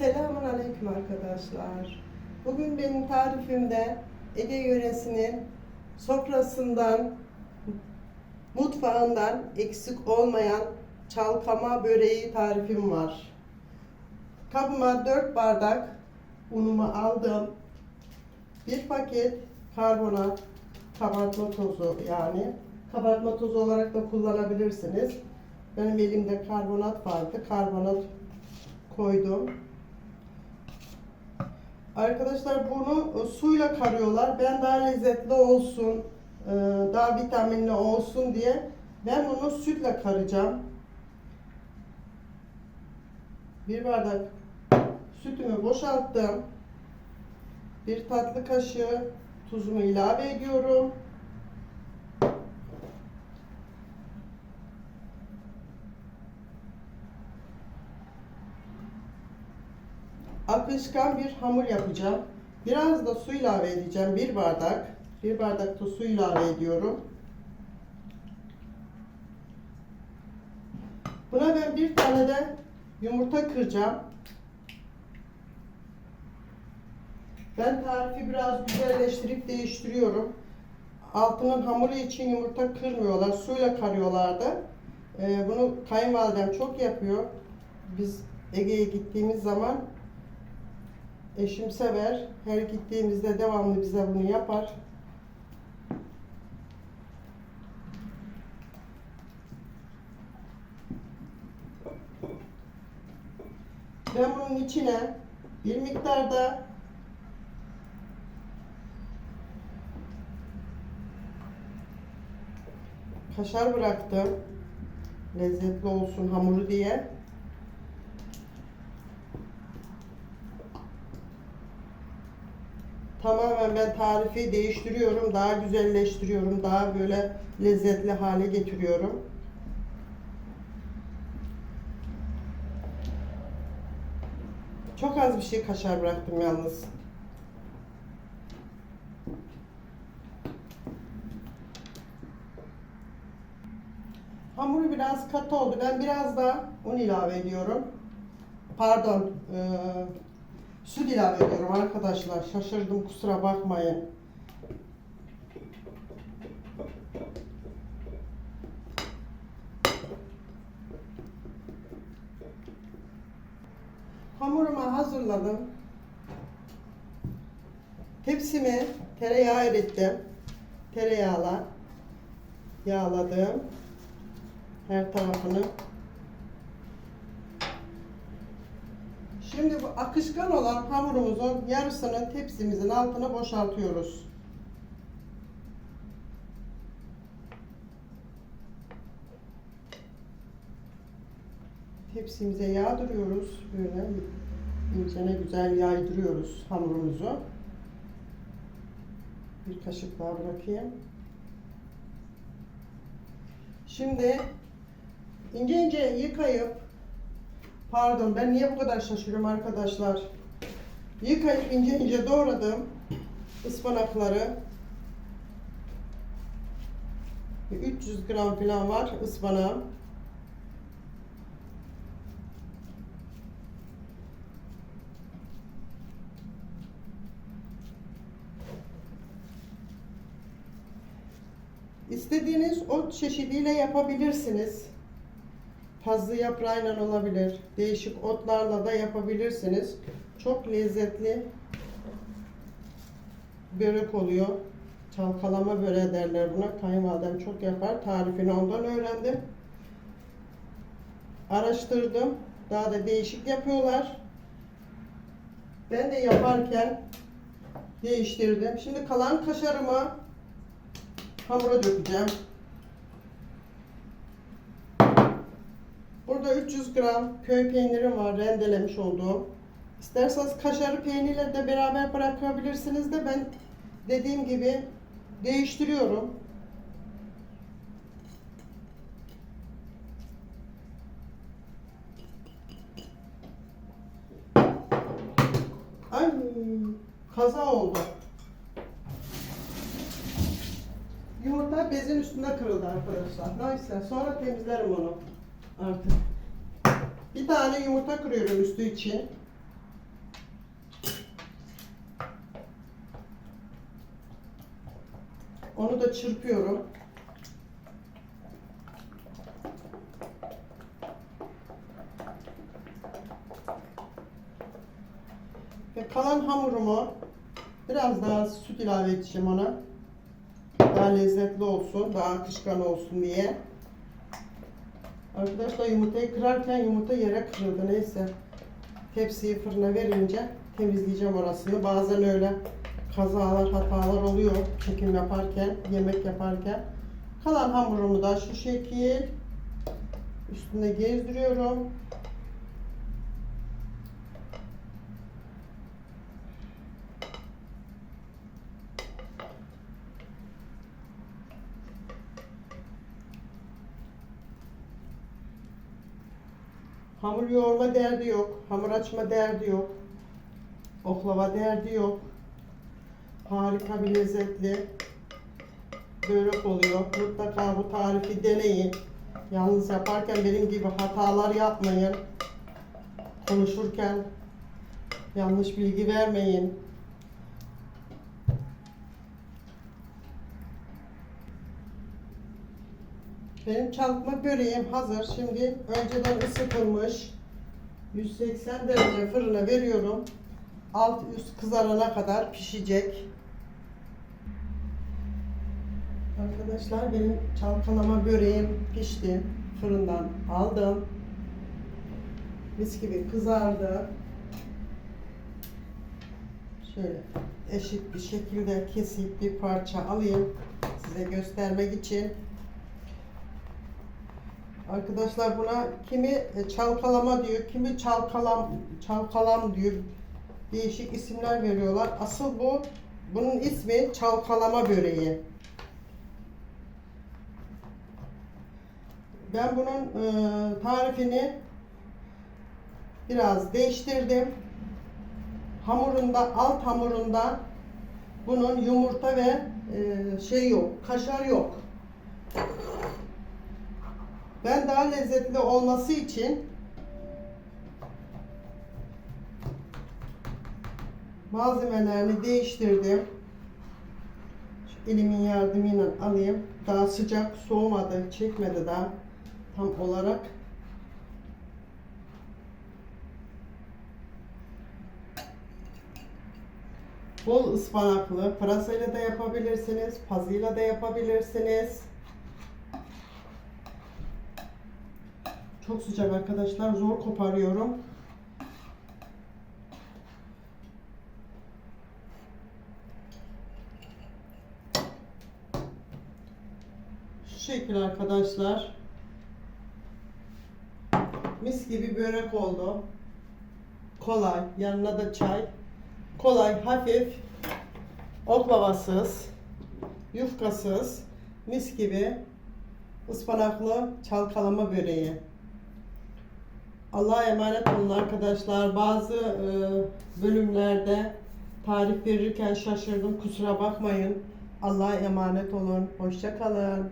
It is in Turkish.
Selamun Aleyküm arkadaşlar. Bugün benim tarifimde Ege yöresinin sofrasından, mutfağından eksik olmayan çalkama böreği tarifim var. Kabıma 4 bardak unumu aldım. Bir paket karbonat, kabartma tozu yani. Kabartma tozu olarak da kullanabilirsiniz. Benim elimde karbonat vardı. Karbonat koydum. Arkadaşlar bunu suyla karıyorlar. Ben daha lezzetli olsun, e, daha vitaminli olsun diye ben bunu sütle karacağım. Bir bardak sütümü boşalttım. Bir tatlı kaşığı tuzumu ilave ediyorum. Akışkan bir hamur yapacağım. Biraz da su ilave edeceğim. Bir bardak. Bir bardak da su ilave ediyorum. Buna ben bir tane de yumurta kıracağım. Ben tarifi biraz güzelleştirip değiştiriyorum. Altının hamuru için yumurta kırmıyorlar. Suyla karıyorlardı. Ee, bunu kayınvalidem çok yapıyor. Biz Ege'ye gittiğimiz zaman Eşim sever. Her gittiğimizde devamlı bize bunu yapar. Ben bunun içine bir miktarda kaşar bıraktım. Lezzetli olsun hamuru diye. Tamamen ben tarifi değiştiriyorum, daha güzelleştiriyorum, daha böyle lezzetli hale getiriyorum. Çok az bir şey kaşar bıraktım yalnız. Hamuru biraz katı oldu. Ben biraz daha un ilave ediyorum. Pardon, eee Süt ilave ediyorum arkadaşlar. Şaşırdım kusura bakmayın. Hamurumu hazırladım. Tepsimi tereyağı erittim. Tereyağla yağladım. Her tarafını Şimdi bu akışkan olan hamurumuzun yarısını tepsimizin altına boşaltıyoruz. Tepsimize yağdırıyoruz. Böyle incene güzel yaydırıyoruz hamurumuzu. Bir kaşık daha bırakayım. Şimdi ince ince yıkayıp Pardon ben niye bu kadar şaşırıyorum arkadaşlar. Yıkayıp ince ince doğradım ıspanakları. 300 gram falan var ıspanağım. İstediğiniz ot çeşidiyle yapabilirsiniz. Pazı yaprağıyla olabilir. Değişik otlarla da yapabilirsiniz. Çok lezzetli börek oluyor. Çalkalama böreği derler buna. Kayınvalidem çok yapar. Tarifini ondan öğrendim. Araştırdım. Daha da değişik yapıyorlar. Ben de yaparken değiştirdim. Şimdi kalan kaşarımı hamura dökeceğim. Burada 300 gram köy peynirim var rendelemiş olduğum. İsterseniz kaşarı peynirle de beraber bırakabilirsiniz de ben dediğim gibi değiştiriyorum. Ay kaza oldu. Yumurta bezin üstünde kırıldı arkadaşlar. Neyse sonra temizlerim onu artık. Bir tane yumurta kırıyorum üstü için. Onu da çırpıyorum. Ve kalan hamurumu biraz daha süt ilave edeceğim ona. Daha lezzetli olsun, daha akışkan olsun diye. Arkadaşlar yumurtayı kırarken yumurta yere kırıldı neyse. Tepsiyi fırına verince temizleyeceğim orasını. Bazen öyle kazalar, hatalar oluyor çekim yaparken, yemek yaparken. Kalan hamurumu da şu şekil üstüne gezdiriyorum. Hamur yoğurma derdi yok. Hamur açma derdi yok. Oklava derdi yok. Harika bir lezzetli börek oluyor. Mutlaka bu tarifi deneyin. Yalnız yaparken benim gibi hatalar yapmayın. Konuşurken yanlış bilgi vermeyin. Benim çalkma böreğim hazır. Şimdi önceden ısıtılmış 180 derece fırına veriyorum. Alt üst kızarana kadar pişecek. Arkadaşlar benim çalkalama böreğim pişti. Fırından aldım. Mis gibi kızardı. Şöyle eşit bir şekilde kesip bir parça alayım. Size göstermek için. Arkadaşlar buna kimi e, çalkalama diyor, kimi çalkalam çalkalam diyor. Değişik isimler veriyorlar. Asıl bu bunun ismi çalkalama böreği. Ben bunun e, tarifini biraz değiştirdim. Hamurunda, alt hamurunda bunun yumurta ve e, şey yok, kaşar yok. Ben daha lezzetli olması için malzemelerini değiştirdim. Şu elimin yardımıyla alayım. Daha sıcak soğumadı, çekmedi daha tam olarak. Bol ıspanaklı, pırasayla da yapabilirsiniz, pazıyla da yapabilirsiniz. Çok sıcak arkadaşlar. Zor koparıyorum. Şu şekil arkadaşlar. Mis gibi börek oldu. Kolay. Yanına da çay. Kolay, hafif. Oklavasız. Yufkasız. Mis gibi ıspanaklı çalkalama böreği. Allah'a emanet olun arkadaşlar. Bazı e, bölümlerde tarif verirken şaşırdım. Kusura bakmayın. Allah'a emanet olun. Hoşça kalın.